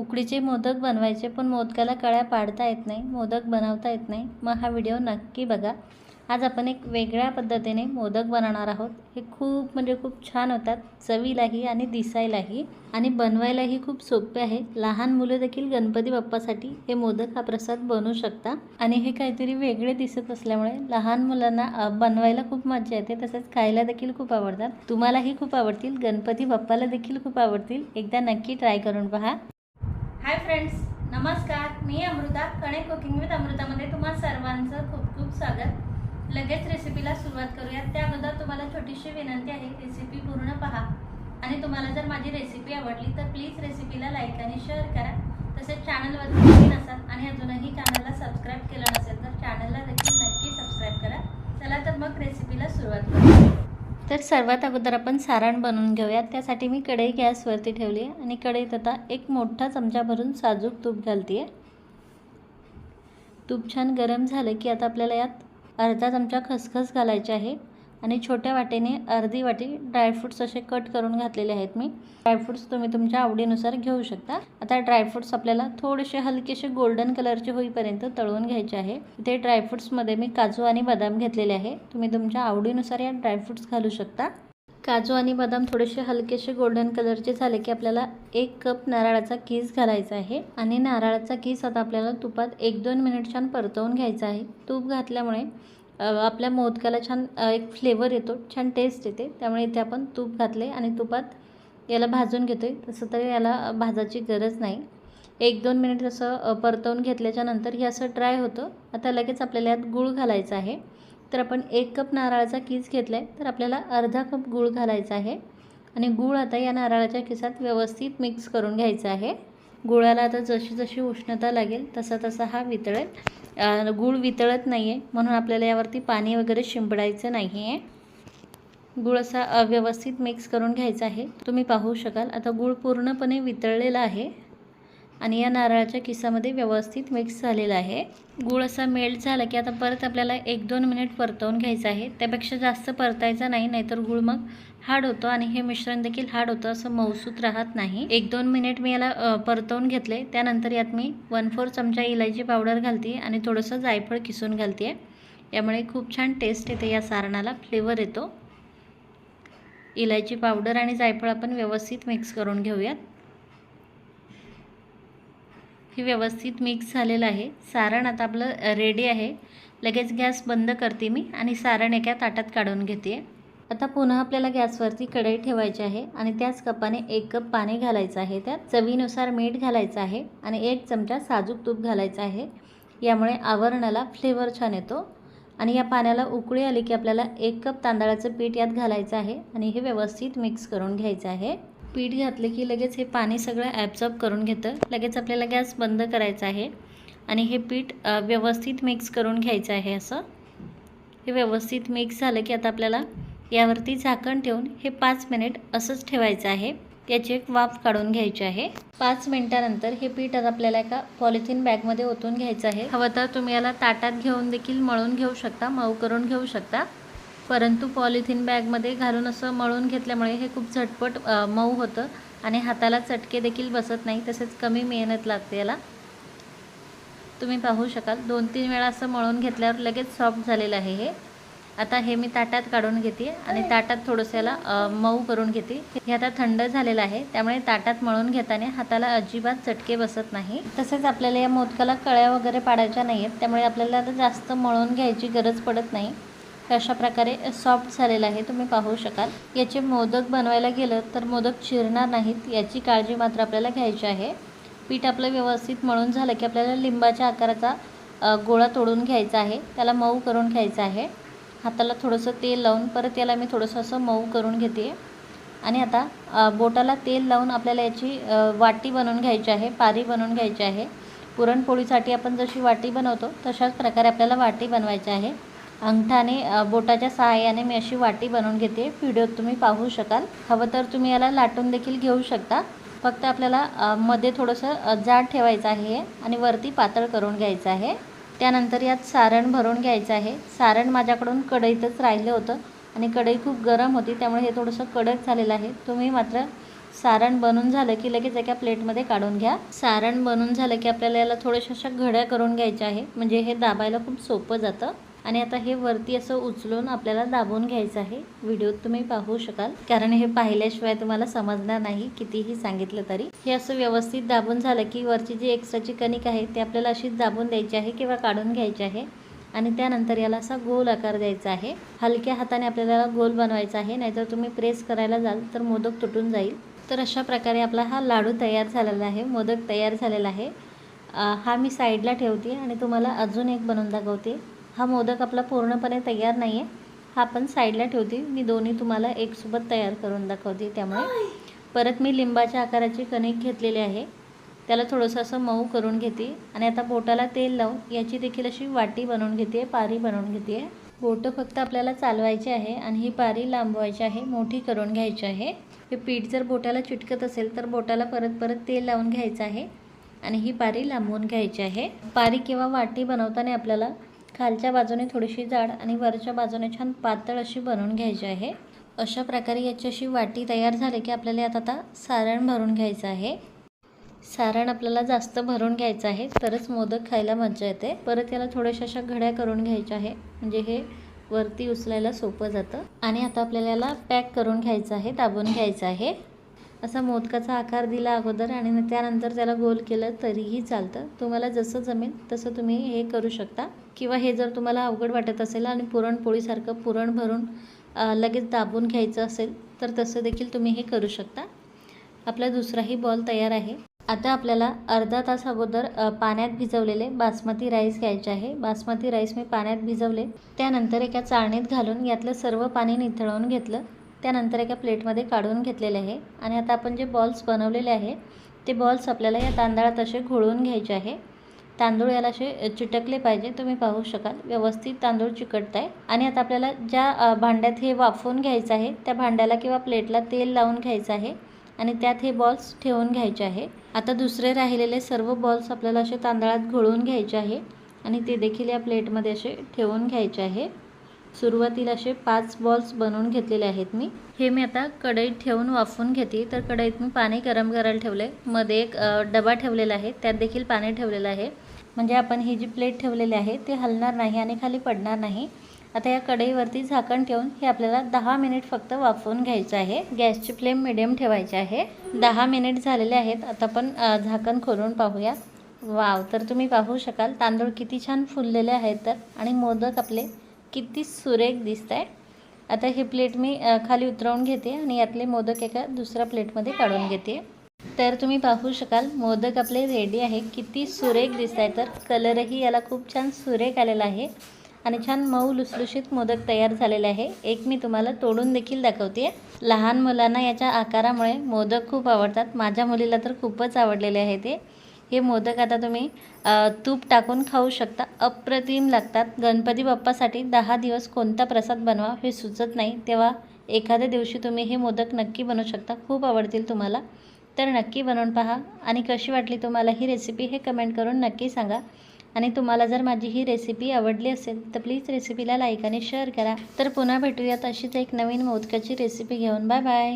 उकडीचे मोदक बनवायचे पण मोदकाला कळ्या पाडता येत नाही मोदक बनवता येत नाही. मग हा व्हिडिओ नक्की बघा. आज आपण एक वेगळ्या पद्धतीने मोदक बनवणार आहोत. हे खूप म्हणजे खूप छान होतात. चवीलाही आणि दिसायलाही. आणि बनवायलाही खूप सोपे आहे. लहान मुलं देखील गणपती बाप्पासाठी हे मोदक हा प्रसाद बनवू शकता. आणि हे काहीतरी वेगळे दिसत असल्यामुळे लहान मुलांना बनवायला खूप मजा येते. तसेच खायला देखील खूप आवडतात. तुम्हालाही खूप आवडतील. गणपती बाप्पाला देखील खूप आवडतील. एकदा नक्की ट्राय करून पहा. हाय फ्रेंड्स नमस्कार. मी अमृता कणे कुकिंग विथ अमृतामध्ये तुम्हा सर्वांचं खूप खूप स्वागत. लगेच रेसिपीला सुरुवात करूया त्या अगोदर तुम्हाला छोटीशी विनंती आहे. रेसिपी पूर्ण पहा. आणि तुम्हाला जर माझी रेसिपी आवडली तर प्लीज रेसिपीला लाईक आणि शेअर करा. तसेच चॅनलवर नसाल आणि अजूनही चॅनलला सबस्क्राईब केलं नसेल तर चॅनलला देखील नक्की सबस्क्राईब करा चला तर मग रेसिपीला सुरुवात करूया तर सर्वात अगोदर आपण सारण बनवून घेऊया त्यासाठी मी कढई गॅसवरती ठेवली आहे आणि कढईत आता एक मोठा चमचा भरून साजूक तूप घालते आहे तूप छान गरम झालं की आता आपल्याला यात अर्धा चमचा खसखस घालायचे आहे. आणि छोट्या वाटेने अर्धी वाटी ड्रायफ्रूट्स असे कट करून घातलेले आहेत मी. ड्रायफ्रूट्स तुम्ही तुमच्या आवडीनुसार घेऊ शकता. आता ड्रायफ्रूट्स आपल्याला थोडेसे हलकेसे गोल्डन कलरचे होईपर्यंत तळून घ्यायचे आहे. इथे ड्रायफ्रूट्समध्ये मी काजू आणि बदाम घेतलेले आहे. तुम्ही तुमच्या आवडीनुसार या ड्रायफ्रूट्स घालू शकता. काजू आणि बदाम थोडेसे हलकेसे गोल्डन कलरचे झाले की आपल्याला एक कप नारळाचा कीस घालायचा आहे. आणि नारळाचा कीस आता आपल्याला तुपात एक दोन मिनिट छान परतवून घ्यायचा आहे. तूप घातल्यामुळे आपल्या मोदकाला छान एक फ्लेवर येतो छान टेस्ट येते. त्यामुळे इथे आपण तूप घातले आणि तुपात याला भाजून घेतो आहे तसं तरी याला भाजायची गरज नाही. एक दोन मिनिट असं परतवून घेतल्याच्या नंतर हे असं ड्राय होतं. आता लगेच आपल्याला यात गूळ घालायचं आहे. तर आपण एक कप नारळाचा किस घेतला आहे तर आपल्याला अर्धा कप गूळ घालायचा आहे. आणि गूळ आता या नारळाच्या किसात व्यवस्थित मिक्स करून घ्यायचं आहे. गुळाला आता जशी जशी उष्णता लागेल तसा तसा हा वितळेल. गूळ वितळत नाही आहे म्हणून आपल्याला यावरती पाणी वगैरे शिंपडायचं नाही आहे गूळ असा व्यवस्थित मिक्स करून घ्यायचा आहे. तुम्ही पाहू शकाल. आता गूळ पूर्णपणे वितळलेला आहे. आणि या नारळाच्या किसामध्ये व्यवस्थित मिक्स झालेला आहे. गूळ असा मेल्ट झाला की आता परत आपल्याला एक दोन मिनिट परतवून घ्यायचं आहे. त्यापेक्षा जास्त परतायचं नाही नाहीतर गूळ मग हार्ड होतो आणि हे मिश्रण देखील हार्ड होतं असं मऊसूत राहत नाही. एक दोन मिनिट मी याला परतवून घेतले. त्यानंतर यात मी वन फोर चमचा इलायची पावडर घालते आणि थोडंसं जायफळ किसून घालते. यामुळे खूप छान टेस्ट येते या सारणाला. फ्लेवर येतो. इलायची पावडर आणि जायफळ आपण व्यवस्थित मिक्स करून घेऊयात. हे व्यवस्थित मिक्स झालेलं आहे. सारण आता आपलं रेडी आहे. लगेच गॅस बंद करते मी आणि सारण एका ताटात काढून घेते. आता पुन्हा आपल्याला गॅसवरती कढई ठेवायची आहे आणि त्याच कपाने एक कप पाणी घालायचं आहे. त्यात चवीनुसार मीठ घालायचं आहे आणि एक चमचा साजूक तूप घालायचं आहे. यामुळे आवरणाला फ्लेवर छान येतो. आणि या पाण्याला उकळी आली की आपल्याला एक कप तांदळाचं पीठ यात घालायचं आहे आणि हे व्यवस्थित मिक्स करून घ्यायचं आहे. पीठ घातले की लगेच हे पाणी सगळं ॲब्झॉर्ब करून घेतं. लगेच आपल्याला गॅस बंद करायचा आहे आणि हे पीठ व्यवस्थित मिक्स करून घ्यायचं आहे असं. हे व्यवस्थित मिक्स झालं की आता आपल्याला यावरती झाकण ठेवून हे पाच मिनिट असंच ठेवायचं आहे. त्याची एक वाफ काढून घ्यायची आहे. पाच मिनिटानंतर हे पीठ आता आपल्याला एका पॉलिथिन बॅगमध्ये ओतून घ्यायचं आहे. हवं तर तुम्ही याला ताटात घेऊन देखील मळून घेऊ शकता मऊ करून घेऊ शकता. परंतु पॉलिथिन बॅगमध्ये घालून असं मळून घेतल्यामुळे हे खूप झटपट मऊ होतं आणि हाताला चटके देखील बसत नाही तसेच कमी मेहनत लागते याला. तुम्ही पाहू शकाल दोन तीन वेळा असं मळून घेतल्यावर लगेच सॉफ्ट झालेलं आहे हे. आता हे मी ताटात काढून घेते आणि ताटात थोडंसं याला मऊ करून घेते. हे आता थंड झालेलं आहे त्यामुळे ताटात मळून घेताना हाताला अजिबात चटके बसत नाही. तसेच आपल्याला या मोदकाला कळ्या वगैरे पाडायच्या नाही आहेत त्यामुळे आपल्याला आता जास्त मळून घ्यायची गरज पडत नाही. अशा प्रकारे सॉफ्ट झालेलं आहे तुम्ही पाहू शकाल. याचे मोदक बनवायला गेलं तर मोदक चिरणार नाहीत याची काळजी मात्र आपल्याला घ्यायची आहे. पीठ आपलं व्यवस्थित मळून झालं की आपल्याला लिंबाच्या आकाराचा गोळा तोडून घ्यायचा आहे त्याला मऊ करून घ्यायचा आहे. हाताला थोडंसं तेल लावून परत याला मी थोडंसं असं मऊ करून घेते. आणि आता बोटाला तेल लावून आपल्याला याची वाटी बनवून घ्यायची आहे पारी बनवून घ्यायची आहे. पुरणपोळीसाठी आपण जशी वाटी बनवतो तशाच प्रकारे आपल्याला वाटी बनवायची आहे. अंगठाने बोटाच्या सहाय्याने मी अशी वाटी बनवून घेते. व्हिडिओत तुम्ही पाहू शकाल. हवं तर तुम्ही याला लाटून देखील घेऊ शकता. फक्त आपल्याला मध्ये थोडंसं जाड ठेवायचं आहे आणि वरती पातळ करून घ्यायचं आहे. त्यानंतर यात सारण भरून घ्यायचं आहे. सारण माझ्याकडून कढईतच राहिलं होतं आणि कढई खूप गरम होती त्यामुळे हे थोडंसं कडक झालेलं आहे. तुम्ही मात्र सारण बनून झालं की लगेच एका प्लेटमध्ये काढून घ्या. सारण बनून झालं की आपल्याला याला थोड्याशा अशा घड्या करून घ्यायच्या आहे. म्हणजे हे दाबायला खूप सोपं जातं. आणि आता हे वरती असं उचलून आपल्याला दाबून घ्यायचं आहे. व्हिडिओत तुम्ही पाहू शकाल. कारण हे पाहिल्याशिवाय तुम्हाला समजणार नाही कितीही सांगितलं तरी. हे असं व्यवस्थित दाबून झालं की वरची जी एक्स्ट्राची कणिक आहे ते आपल्याला अशीच दाबून द्यायची आहे किंवा काढून घ्यायची आहे. आणि त्यानंतर याला असा गोल आकार द्यायचा आहे. हलक्या हाताने आपल्याला गोल बनवायचा आहे. नाहीतर तुम्ही प्रेस करायला जाल तर मोदक तुटून जाईल. तर अशा प्रकारे आपला हा लाडू तयार झालेला आहे. मोदक तयार झालेला आहे. हा मी साईडला ठेवते आणि तुम्हाला अजून एक बनवून दाखवते. हा मोदक आपला पूर्णपणे तयार नाही आहे हा पण साईडला ठेवते. मी दोन्ही तुम्हाला एकसोबत तयार करून दाखवते त्यामुळे. परत मी लिंबाच्या आकाराची कणिक घेतलेली आहे. त्याला थोडंसं असं मऊ करून घेते. आणि आता बोटाला तेल लावून याची देखील अशी वाटी बनवून घेते पारी बनवून घेते. बोटं फक्त आपल्याला चालवायची आहे आणि ही पारी लांबवायची आहे मोठी करून घ्यायची आहे. हे पीठ जर बोटाला चिटकत असेल तर बोटाला परत परत तेल लावून घ्यायचं आहे. आणि ही पारी लांबवून घ्यायची आहे. पारी किंवा वाटी बनवताना आपल्याला खालच्या बाजूने थोडीशी जाड आणि वरच्या बाजूने छान पातळ अशी बनवून घ्यायची आहे. अशा प्रकारे याची अशी वाटी तयार झाली की आपल्याला यात आता सारण भरून घ्यायचं आहे. सारण आपल्याला जास्त भरून घ्यायचं आहे तरच मोदक खायला मजा येते. परत याला थोड्याशा अशा घड्या करून घ्यायच्या आहे म्हणजे हे वरती उचलायला सोपं जातं. आणि आता आपल्याला याला पॅक करून घ्यायचं आहे दाबून घ्यायचं आहे. असा मोदकाचा आकार दिला अगोदर आणि त्यानंतर त्याला गोल केलं तरीही चालतं. तुम्हाला जसं जमेल तसं तुम्ही हे करू शकता. किंवा हे जर तुम्हाला अवघड वाटत असेल आणि पुरणपोळीसारखं पुरण भरून लगेच दाबून घ्यायचं असेल तर तसं देखील तुम्ही हे करू शकता. आपला दुसराही बॉल तयार आहे. आता आपल्याला अर्धा तास अगोदर पाण्यात भिजवलेले बासमती राईस घ्यायचे आहे. बासमती राईस मी पाण्यात भिजवले. त्यानंतर एका चाळणीत घालून यातलं सर्व पाणी निथळवून घेतलं. त्यानंतर एका प्लेटमध्ये काढून घेतलेले आहे. आणि आता आपण जे बॉल्स बनवलेले आहे ते बॉल्स आपल्याला या तांदळात असे घोळून घ्यायचे आहे. तांदूळ याला असे चिटकले पाहिजे तुम्ही पाहू शकाल. व्यवस्थित तांदूळ चिकटत आहे आणि आता आपल्याला ज्या भांड्यात हे वाफवून घ्यायचं आहे त्या भांड्याला किंवा प्लेटला तेल लावून घ्यायचं आहे. आणि त्यात हे बॉल्स ठेवून घ्यायचे आहे. आता दुसरे राहिलेले सर्व बॉल्स आपल्याला असे तांदळात घोळून घ्यायचे आहे. आणि ते देखील या प्लेटमध्ये असे ठेवून घ्यायचे आहे. सुरुवातीला असे पाच बॉल्स बनवून घेतलेले आहेत मी. हे मी आता कढईत ठेवून वाफवून घेते. तर कढईत मी पाणी गरम करायला ठेवले मध्ये एक डबा ठेवलेला आहे. त्यात देखील पाणी ठेवलेलं आहे. म्हणजे आपण ही जी प्लेट ठेवलेली आहे ते हलणार नाही आणि खाली पडणार नाही. आता या कढईवरती झाकण ठेवून हे आपल्याला दहा मिनिट फक्त वाफवून घ्यायचं आहे. गॅसची फ्लेम मिडियम ठेवायची आहे. दहा मिनिट झालेले आहेत. आता आपण झाकण खोलून पाहूया. वाव तर तुम्ही पाहू शकाल. तांदूळ किती छान फुललेले आहेत. तर आणि मोदक आपले किती सुरेख दिसत आहे आता हे प्लेट मी खाली उतरवून घेते आणि यातले मोदक एका दुसऱ्या प्लेटमध्ये काढून घेते. तर तुम्ही पाहू शकाल मोदक आपले रेडी आहे. किती सुरेख दिसत आहे तर कलरही याला खूप छान सुरेख आलेला आहे आणि छान मऊ लुसलुशीत मोदक तयार झालेले आहे. एक मी तुम्हाला तोडून देखील दाखवते. लहान मुलांना याच्या आकारामुळे मोदक खूप आवडतात. माझ्या मुलीला तर खूपच आवडलेले आहे ते. हे मोदक आता तुम्ही तूप टाकून खाऊ शकता. अप्रतिम लागतात. गणपती बाप्पासाठी दहा दिवस कोणता प्रसाद बनवा हे सुचत नाही. तेव्हा एखाद्या दिवशी तुम्ही हे मोदक नक्की बनवू शकता. खूप आवडतील तुम्हाला. तर नक्की बनवून पहा. आणि कशी वाटली तुम्हाला ही रेसिपी हे कमेंट करून नक्की सांगा. आणि तुम्हाला जर माझी ही रेसिपी आवडली असेल तर प्लीज रेसिपीला लाईक आणि शेअर करा. तर पुन्हा भेटूयात अशीच एक नवीन मोदकाची रेसिपी घेऊन. Bye bye